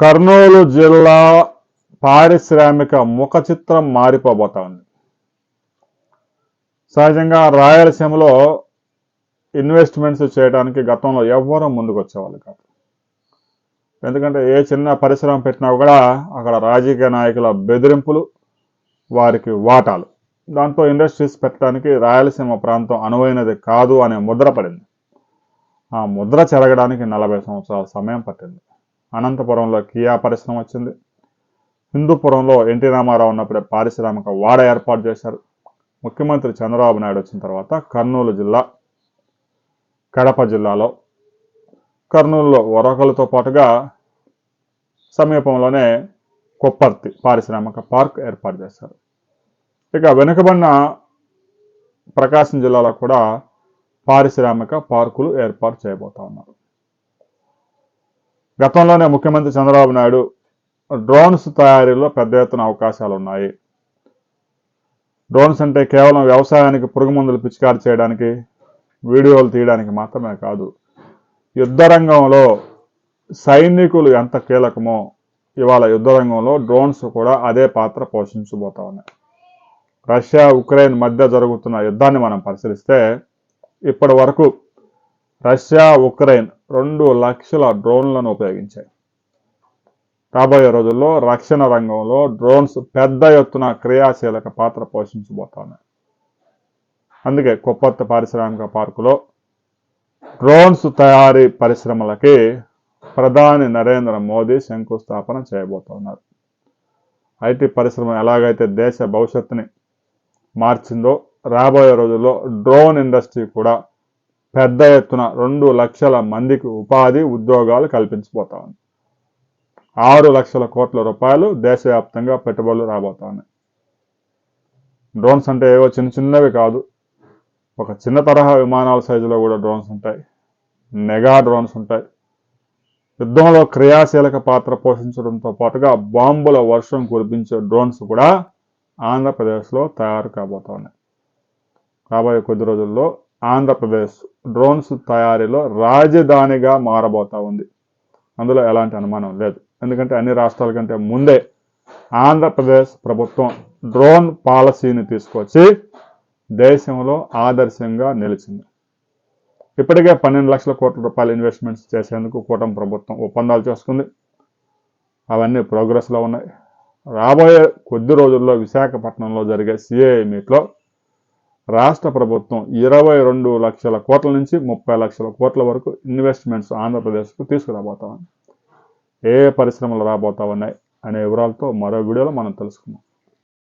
కర్నూలు జిల్లా పారిశ్రామిక ముఖ చిత్రం మారిపోబోతా ఉంది సహజంగా రాయలసీమలో ఇన్వెస్ట్మెంట్స్ చేయడానికి గతంలో ఎవ్వరూ ముందుకు వచ్చేవాళ్ళు కాదు. ఎందుకంటే ఏ చిన్న పరిశ్రమ పెట్టినా కూడా అక్కడ రాజకీయ నాయకుల బెదిరింపులు వారికి వాటాలు. దాంతో ఇండస్ట్రీస్ పెట్టడానికి రాయలసీమ ప్రాంతం అనువైనది కాదు అనే ముద్ర పడింది. ఆ ముద్ర చెరగడానికి నలభై సంవత్సరాల సమయం పట్టింది. అనంతపురంలో కియా పరిశ్రమ వచ్చింది. హిందూపురంలో ఎన్టీ రామారావు ఉన్నప్పుడే పారిశ్రామిక వాడ ఏర్పాటు చేశారు. ముఖ్యమంత్రి చంద్రబాబు నాయుడు వచ్చిన తర్వాత కర్నూలు జిల్లా కడప జిల్లాలో. కర్నూలులో వరకలతో పాటుగా సమీపంలోనే కొప్పర్తి పారిశ్రామిక పార్క్ ఏర్పాటు చేశారు. ఇక వెనుకబడిన ప్రకాశం జిల్లాలో కూడా పారిశ్రామిక పార్కులు ఏర్పాటు చేయబోతా ఉన్నారు. గతంలోనే ముఖ్యమంత్రి చంద్రబాబు నాయుడు డ్రోన్స్ తయారీలో పెద్ద ఎత్తున అవకాశాలు ఉన్నాయి డ్రోన్స్ అంటే కేవలం వ్యవసాయానికి పురుగు మందులు పిచికారి చేయడానికి వీడియోలు తీయడానికి మాత్రమే కాదు. యుద్ధ రంగంలో సైనికులు ఎంత కీలకమో ఇవాళ యుద్ధ రంగంలో డ్రోన్స్ కూడా అదే పాత్ర పోషించబోతా ఉన్నాయి రష్యా ఉక్రెయిన్ మధ్య జరుగుతున్న యుద్ధాన్ని మనం పరిశీలిస్తే ఇప్పటి వరకు రష్యా ఉక్రెయిన్ రెండు లక్షల డ్రోన్లను ఉపయోగించాయి. రాబోయే రోజుల్లో రక్షణ రంగంలో డ్రోన్స్ పెద్ద ఎత్తున క్రియాశీలక పాత్ర పోషించబోతున్నాయి అందుకే కొప్పత్త పారిశ్రామిక పార్కులో డ్రోన్స్ తయారీ పరిశ్రమలకి ప్రధాని నరేంద్ర మోదీ శంకుస్థాపన చేయబోతున్నారు. ఐటీ పరిశ్రమ ఎలాగైతే దేశ భవిష్యత్తుని మార్చిందో రాబోయే రోజుల్లో డ్రోన్ ఇండస్ట్రీ కూడా పెద్ద ఎత్తున రెండు లక్షల మందికి ఉపాధి ఉద్యోగాలు కల్పించబోతా ఉంది ఆరు లక్షల కోట్ల రూపాయలు దేశవ్యాప్తంగా పెట్టుబడులు రాబోతా ఉన్నాయి డ్రోన్స్ అంటే ఏవో చిన్న చిన్నవి కాదు. ఒక చిన్న తరహా విమానాల సైజులో కూడా డ్రోన్స్ ఉంటాయి. మెగా డ్రోన్స్ ఉంటాయి. యుద్ధంలో క్రియాశీలక పాత్ర పోషించడంతో పాటుగా బాంబుల వర్షం కురిపించే డ్రోన్స్ కూడా ఆంధ్రప్రదేశ్లో తయారు కాబోతా ఉన్నాయి రాబోయే కొద్ది రోజుల్లో ఆంధ్రప్రదేశ్ డ్రోన్స్ తయారీలో రాజధానిగా మారబోతా ఉంది. అందులో ఎలాంటి అనుమానం లేదు. ఎందుకంటే అన్ని రాష్ట్రాల కంటే ముందే ఆంధ్రప్రదేశ్ ప్రభుత్వం డ్రోన్ పాలసీని తీసుకొచ్చి దేశంలో ఆదర్శంగా నిలిచింది. ఇప్పటికే పన్నెండు లక్షల కోట్ల రూపాయల ఇన్వెస్ట్మెంట్స్ చేసేందుకు కూటమి ప్రభుత్వం ఒప్పందాలు చేసుకుంది. అవన్నీ ప్రోగ్రెస్లో ఉన్నాయి. రాబోయే కొద్ది రోజుల్లో విశాఖపట్నంలో జరిగే సిఐ మీట్లో రాష్ట్ర ప్రభుత్వం ఇరవై రెండు లక్షల కోట్ల నుంచి ముప్పై లక్షల కోట్ల వరకు ఇన్వెస్ట్మెంట్స్ ఆంధ్రప్రదేశ్కు తీసుకురాబోతా ఏ పరిశ్రమలు రాబోతా ఉన్నాయి అనే వివరాలతో మరో వీడియోలో మనం తెలుసుకుందాం.